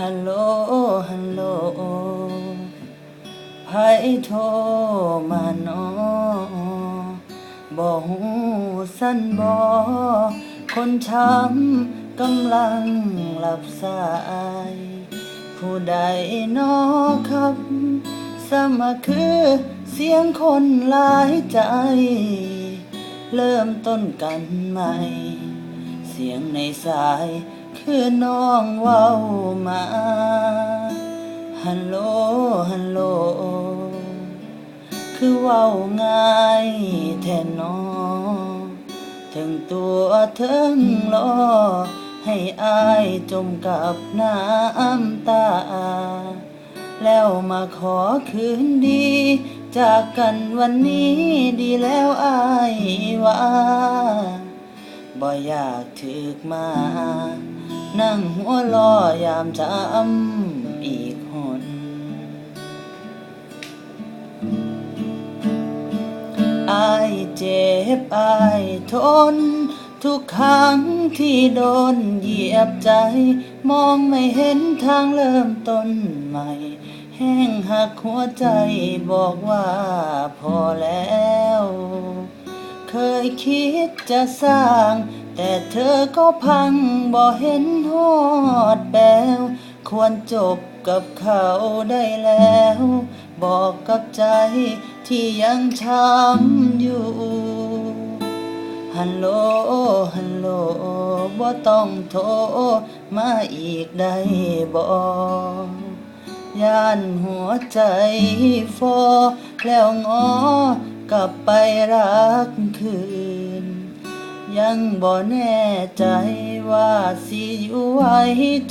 ฮัลโหล ฮัลโหลไผโทรมานาะบ่ฮู้สั้นบ่คนช้ำกำลังหลับสาย ผู้ใดนอครับ สมาคือเสียงคนหลายใจ เริ่มต้นกันใหม่ เสียงในสาย คือน้องเว้ามา ฮัลโหล ฮัลโหล คือเว้าง่ายแทนนอถึงตัวถึงรอ ให้อายจมกับน้ำตา แล้วมาขอคืนดี จากกันวันนี้ดีแล้วอายว่า บ่อยากถึกมา นั่งหัวลอยามจำอีกหนอายเจ็บอายทน ทุกครั้งที่โดนเหยียบใจ มองไม่เห็นทางเริ่มต้นใหม่ แห้งหักหัวใจบอกว่าพอแล้ว เคยคิดจะสร้าง แต่เธอก็พังบ่เห็นหอดแปลวควรจบกับเขาได้แล้ว บอกกับใจที่ยังช้ำอยู่ ฮัลโหล ฮัลโหลบ่ต้องโทรมาอีกได้บ่ย่านหัวใจฟอแล้วงอ กลับไปรักคืน ยังบ่แน่ใจว่าสิอยู่ไหว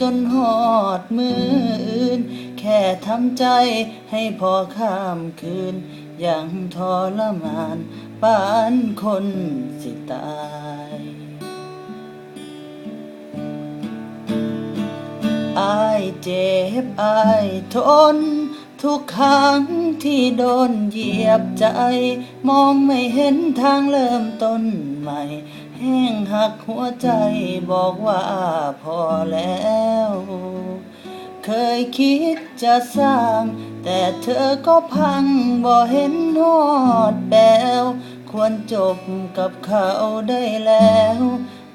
จนหอดมืออื่น แค่ทำใจให้พอข้ามคืน ยังทรมานปานคนสิตายอายเจ็บอายทน ทุกครั้งที่โดนเหยียบใจ มองไม่เห็นทางเริ่มต้นใหม่ แห้งหักหัวใจบอกว่าพอแล้ว เคยคิดจะสร้าง แต่เธอก็พังบ่เห็นหอดแปวควรจบกับเขาได้แล้ว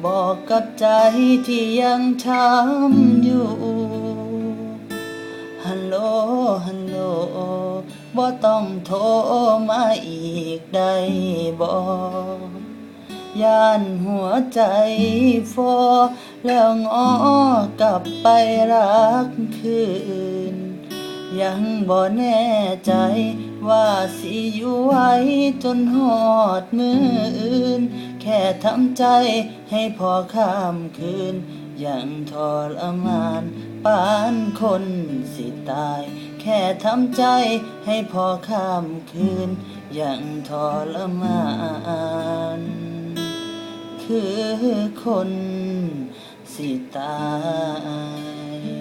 บอกกับใจที่ยังช้ำอยู่ ต้องโทรมาอีกได้บ่ย่านหัวใจฟอแล้วงอกลับไปรักคืน ยังบ่แน่ใจว่าสิอยู่ไหวจนหอดมืออื่น แค่ทำใจให้พอข้ามคืน ยังทรมานปานคนสิตาย ค่ทำใจให้พอข้ามคืน ยังทรมาน คือคนสิตาย